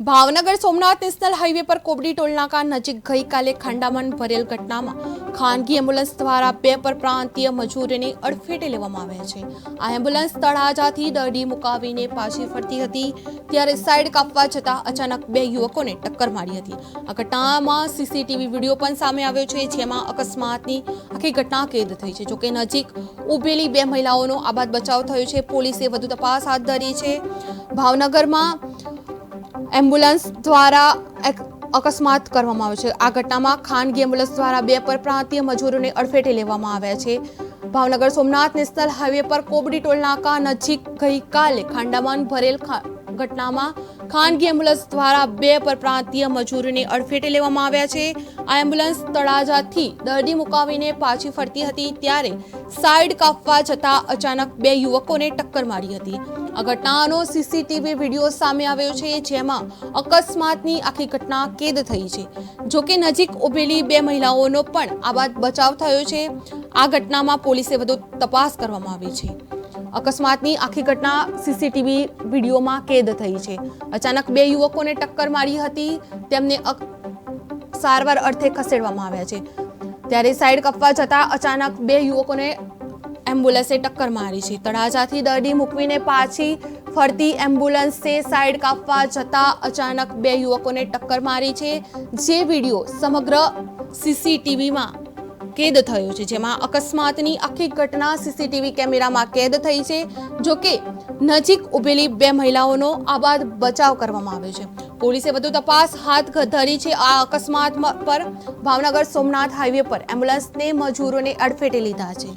Bhavnagar Somnath national highway પર કોબડી ટોલનાકા નજીક ગઈકાલે ખંડામન ભરેલ ઘટનામાં ખાનગી એમ્બ્યુલન્સ દ્વારા બે પરપ્રાંતીય મજૂરોને અડફેટે લેવામાં આવ્યા છે. આ એમ્બ્યુલન્સ તળાજાથી દરડી મુકાવીને પાછી ફરતી હતી, ત્યારે સાઈડ કાપવા જતાં અચાનક બે યુવકોને ટક્કર મારી હતી. આ ઘટનામાં સીસીટીવી વીડિયો પણ સામે આવ્યો છે, જેમાં અકસ્માતની આખી ઘટના કેદ થઈ છે. જોકે નજીક ઊભેલી બે મહિલાઓનો આબાદ બચાવ થયો છે. પોલીસે વધુ તપાસ હાથ ધરી છે. ભાવનગરમાં એમ્બ્યુલન્સ દ્વારા અકસ્માત કરવામાં આવ્યો છે. આ ઘટનામાં ખાનગી એમ્બ્યુલન્સ દ્વારા બે પરપ્રાંતીય મજૂરોને અડફેટે લેવામાં આવ્યા છે. ભાવનગર સોમનાથ નેશનલ હાઈવે પર કોબડી ટોલનાકા નજીક ગઈકાલે ખાંડામાન ભરેલ ઘટનામાં ખાનગી એમ્બ્યુલન્સ દ્વારા બે પરપ્રાંતીય મજૂરોને અડફેટે લેવામાં આવ્યા છે. આ એમ્બ્યુલન્સ તળાજાથી દર્દી મુકાવીને પાછી ફરતી હતી ત્યારે સાઈડ કાપવા જતાં અચાનક બે યુવકોને ટક્કર મારી હતી. આ ઘટનાનો સીસીટીવી વીડિયો સામે આવ્યો છે, જેમાં અકસ્માતની આખી ઘટના કેદ થઈ છે. જોકે નજીક ઊભેલી બે મહિલાઓનો પણ આ બાદ બચાવ થયો છે. આ ઘટનામાં પોલીસે વધુ તપાસ કરવામાં આવી છે. અકસ્માતની આખી ઘટના સીસીટીવી વિડીયોમાં કેદ થઈ છે. અચાનક બે યુવકોને ટક્કર મારી હતી, તેમને સારવાર અર્થે ખસેડવામાં આવ્યા છે. ત્યારે સાઈડ કાપવા જતાં અચાનક બે યુવકોને એમ્બ્યુલન્સે ટક્કર મારી છે. તળાજાથી દર્દી મૂકવીને પાછી ફરતી એમ્બ્યુલન્સે સાઈડ કાપવા જતાં અચાનક બે યુવકોને ટક્કર મારી છે. જે વીડિયો સમગ્ર સીસીટીવીમાં કેદ થયો છે, જેમાં અકસ્માતની આખી ઘટના સીસીટીવી કેમેરામાં કેદ થઈ છે જોકે નજીક ઊભેલી બે મહિલાઓનો આબાદ બચાવ કરવામાં આવ્યો છે. પોલીસે વધુ તપાસ હાથ ધરી છે. આ અકસ્માત પર ભાવનગર સોમનાથ હાઈવે પર એમ્બ્યુલન્સને મજૂરોને અડફેટે લીધા છે.